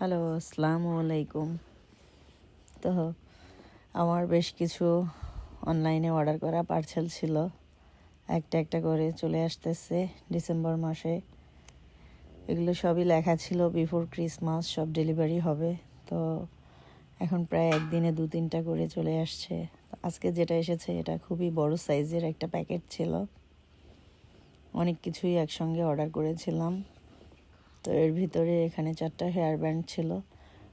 Hello, আসসালামু আলাইকুম। তো আমার বেশ কিছু অনলাইনে অর্ডার করা পার্সেল ছিল। একটা একটা করে চলে আসতেছে ডিসেম্বর মাসে। এগুলো সবই লেখা ছিল বিফোর ক্রিসমাস, সব ডেলিভারি হবে। তো এখন প্রায় একদিনে দু তিনটা করে চলে আসছে। আজকে যেটা এসেছে, এটা খুবই বড় সাইজের একটা প্যাকেট ছিল। অনেক কিছুই একসঙ্গে অর্ডার করেছিলাম। তো এর ভিতরে এখানে চারটা হেয়ার ব্যান্ড ছিল।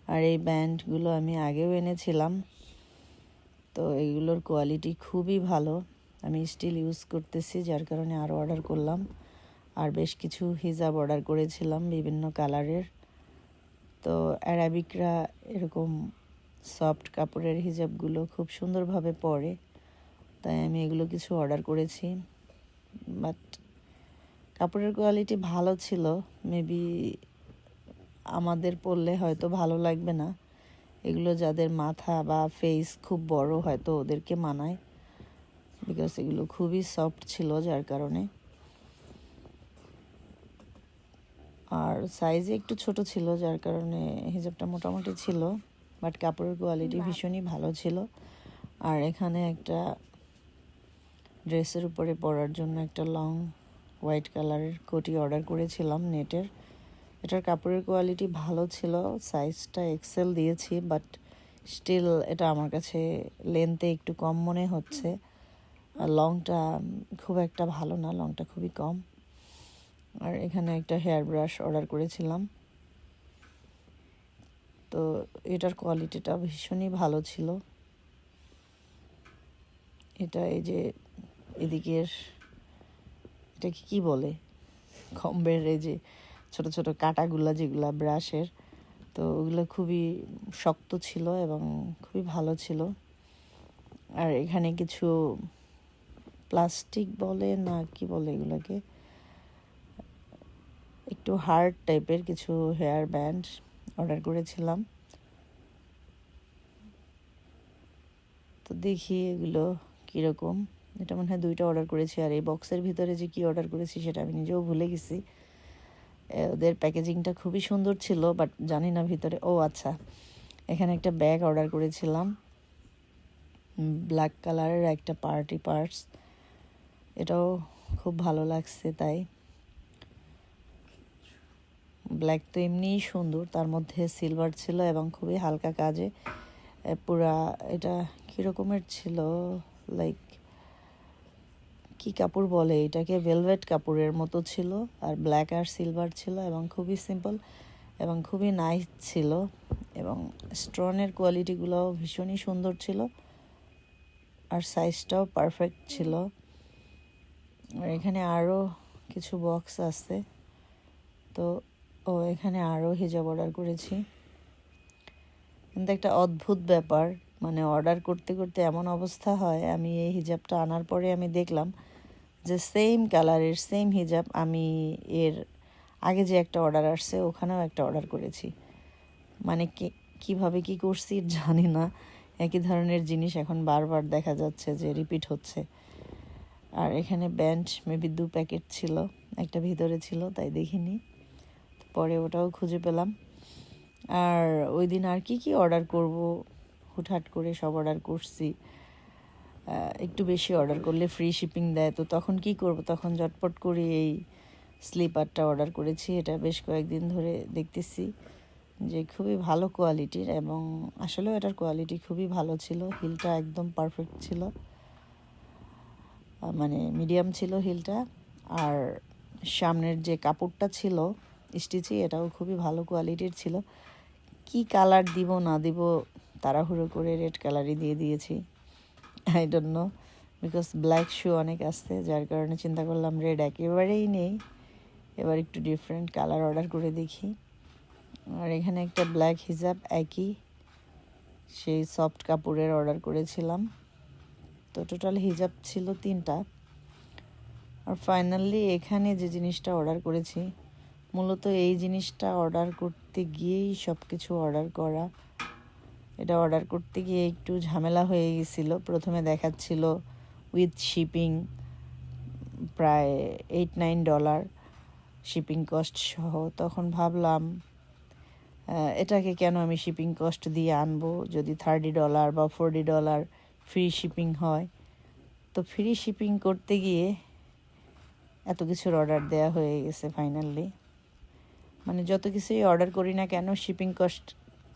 আর এই ব্যান্ডগুলো আমি আগেও এনেছিলাম। তো এইগুলোর কোয়ালিটি খুবই ভালো। আমি স্টিল ইউজ করতেছি, যার কারণে আরও অর্ডার করলাম। আর বেশ কিছু হিজাব অর্ডার করেছিলাম বিভিন্ন কালারের তো অ্যারাবিকরা এরকম সফট কাপড়ের হিজাবগুলো খুব সুন্দরভাবে পরে। তাই আমি এগুলো কিছু অর্ডার করেছি। বাট কাপড়ের কোয়ালিটি ভালো ছিল মেবি আমাদের পরলে হয়তো ভালো লাগবে না। এগুলো যাদের মাথা বা ফেস খুব বড় হয়তো ওদেরকে মানায় বিকজ এগুলো খুবই সফট ছিল যার কারণে। আর সাইজে একটু ছোট ছিল যার কারণে হিজাবটা মোটামুটি ছিল বাট কাপড়ের কোয়ালিটি ভীষণই ভালো ছিল। আর এখানে একটা ড্রেসের উপরে পরার জন্য একটা লং হোয়াইট কালারের কোটি অর্ডার করেছিলাম নেটের। এটার কাপড়ের কোয়ালিটি ভালো ছিল, সাইজটা এক্সেল দিয়েছি বাট স্টিল এটা আমার কাছে লেন্থে একটু কম মনে হচ্ছে। আর লংটা খুব একটা ভালো না লংটা খুবই কম। আর এখানে একটা হেয়ার ব্রাশ অর্ডার করেছিলাম। তো এটার কোয়ালিটিটা ভীষণই ভালো ছিল। এটা এই যে এদিকের এটাকে কি বলে? খম্বের এই যে ছোট ছোট কাটাগুলা যেগুলা ব্রাশের, তো ওগুলো খুবই শক্ত ছিল এবং খুবই ভালো ছিল। আর এখানে কিছু প্লাস্টিক বলে না কি বলে এগুলোকে? একটু হার্ড টাইপের কিছু হেয়ার ব্যান্ড অর্ডার করেছিলাম। তো দেখি এগুলো কীরকম। এটা মনে হয় দুইটা অর্ডার করেছি। আর এই বক্সের ভিতরে যে কি অর্ডার করেছি সেটা আমি নিজেও ভুলে গেছি। ওদের প্যাকেজিংটা খুবই সুন্দর ছিল বাট জানি না ভিতরে, ও আচ্ছা এখানে একটা ব্যাগ অর্ডার করেছিলাম। ব্ল্যাক কালারের একটা পার্টি পার্টস এটাও খুব ভালো লাগছে তাই। ব্ল্যাক তো এমনিই সুন্দর, তার মধ্যে সিলভার ছিল এবং খুবই হালকা কাজে। পুরা, এটা কীরকমের ছিল? লাইক কি কাপড় বলে? এটাকে ভেলভেট কাপড়ের মতো ছিল আর ব্ল্যাক আর সিলভার ছিল এবং খুবই সিম্পল এবং খুবই নাইস ছিল এবং স্টোনের কোয়ালিটিগুলোও ভীষণই সুন্দর ছিল আর সাইজটাও পারফেক্ট ছিল। আর এখানে আরও কিছু বক্স আছে। তো, ও, এখানে আরও হিজাব অর্ডার করেছি। কিন্তু একটা অদ্ভুত ব্যাপার মানে অর্ডার করতে করতে এমন অবস্থা হয়, আমি এই হিজাবটা আনার পরে আমি দেখলাম যে সেম কালারের সেম হিজাব আমি এর আগে যে একটা অর্ডার আসছে, ওখানেও একটা অর্ডার করেছি। মানে কীভাবে কি করছি জানি না। একই ধরনের জিনিস এখন বারবার দেখা যাচ্ছে যে রিপিট হচ্ছে। আর এখানে ব্যান্ড মেবি দু প্যাকেট ছিল, একটা ভিতরে ছিল, তাই দেখিনি। পরে ওটাও খুঁজে পেলাম। আর ওই দিন আর কি কি অর্ডার করব, হুটহাট করে সব অর্ডার করছি। একটু বেশি অর্ডার করলে ফ্রি শিপিং দেয়। তো তখন কি করব? তখন ঝটপট করে এই স্লিপারটা অর্ডার করেছি। এটা বেশ কয়েকদিন ধরে দেখতেছি যে খুবই ভালো কোয়ালিটির এবং আসলেও এটার কোয়ালিটি খুবই ভালো ছিল। হিলটা একদম পারফেক্ট ছিল। মানে মিডিয়াম ছিল হিলটা আর সামনের যে কাপড়টা ছিল স্টিচি এটাও খুবই ভালো কোয়ালিটির ছিল। কি কালার দিব, না দিব, তাড়াহুড়ো করে রেড কালারই দিয়ে দিয়েছি। I don't know because black shoe অনেক আসছে, যার কারণে চিন্তা করলাম রেড একেবারেই নেই। এবার একটু ডিফারেন্ট কালার অর্ডার করে দেখি। আর এখানে একটা ব্ল্যাক হিজাব একই। সেই সফট কাপড়ের অর্ডার করেছিলাম। তো টোটাল হিজাব ছিল তিনটা। আর ফাইনালি এখানে যে জিনিসটা অর্ডার করেছি, মূলত এই জিনিসটা অর্ডার করতে গিয়েই সব কিছু অর্ডার করা। এটা অর্ডার করতে গিয়ে একটু ঝামেলা হয়ে গেছিল। প্রথমে দেখাচ্ছিল উইথ শিপিং প্রায় eight nine dollar shipping cost সহ। তখন ভাবলাম এটাকে কেন আমি শিপিং কস্ট দিয়ে আনব? যদি থার্টি ডলার বা ফোরটি ডলার ফ্রি শিপিং হয়। তো ফ্রি শিপিং করতে গিয়ে এত কিছুর অর্ডার দেয়া হয়ে গেছে ফাইনালি মানে যত কিছুই অর্ডার করি না কেন শিপিং কস্ট